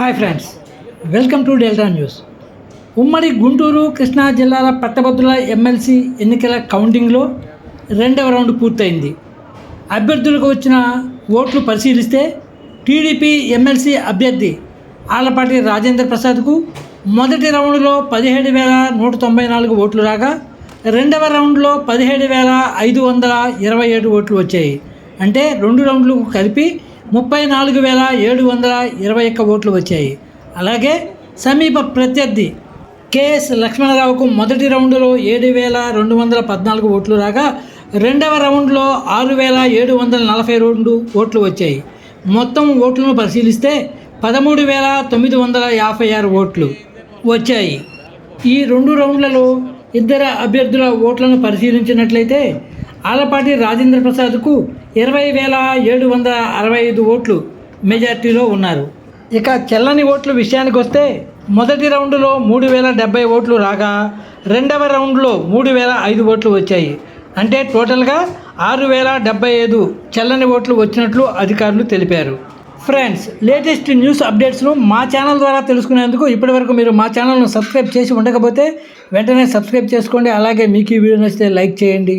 Hi friends welcome to Delta news. ఉమ్మడి గుంటూరు కృష్ణా జిల్లాల పట్టభద్రుల ఎమ్మెల్సీ ఎన్నికల కౌంటింగ్లో రెండవ రౌండ్ పూర్తయింది. అభ్యర్థులకు వచ్చిన ఓట్లు పరిశీలిస్తే టీడీపీ ఎమ్మెల్సీ అభ్యర్థి ఆలపాటి రాజేంద్ర ప్రసాద్కు మొదటి రౌండ్లో పదిహేడు వేల నూట తొంభై నాలుగు ఓట్లు రాగా రెండవ రౌండ్లో పదిహేడు వేల ఐదు వందల ఇరవై ఏడు ఓట్లు వచ్చాయి. అంటే రెండు రౌండ్లు కలిపి ముప్పై నాలుగు వేల ఏడు వందల ఇరవై ఒక్క ఓట్లు వచ్చాయి. అలాగే సమీప ప్రత్యర్థి కెఎస్ లక్ష్మణరావుకు మొదటి రౌండ్లో ఏడు వేల రెండు వందల పద్నాలుగు ఓట్లు రాగా రెండవ రౌండ్లో ఆరు వేల ఏడు వందల నలభై రెండు ఓట్లు వచ్చాయి. మొత్తం ఓట్లను పరిశీలిస్తే పదమూడు వేల తొమ్మిది వందల యాభై ఆరు ఓట్లు వచ్చాయి. ఈ రెండు రౌండ్లలో ఇద్దరు అభ్యర్థుల ఓట్లను పరిశీలించినట్లయితే ఆలపాటి రాజేంద్ర ప్రసాద్కు ఇరవై వేల ఏడు వందల అరవై ఐదు ఓట్లు మెజార్టీలో ఉన్నారు. ఇక చెల్లని ఓట్ల విషయానికి వస్తే మొదటి రౌండ్లో మూడు వేల డెబ్బై ఓట్లు రాగా రెండవ రౌండ్లో మూడు వేల ఐదు ఓట్లు వచ్చాయి. అంటే టోటల్గా ఆరు వేల డెబ్బై ఐదు చెల్లని ఓట్లు వచ్చినట్లు అధికారులు తెలిపారు. ఫ్రెండ్స్ లేటెస్ట్ న్యూస్ అప్డేట్స్ను మా ఛానల్ ద్వారా తెలుసుకునేందుకు ఇప్పటివరకు మీరు మా ఛానల్ను సబ్స్క్రైబ్ చేసి ఉండకపోతే వెంటనే సబ్స్క్రైబ్ చేసుకోండి. అలాగే మీకు ఈ వీడియో నచ్చితే లైక్ చేయండి.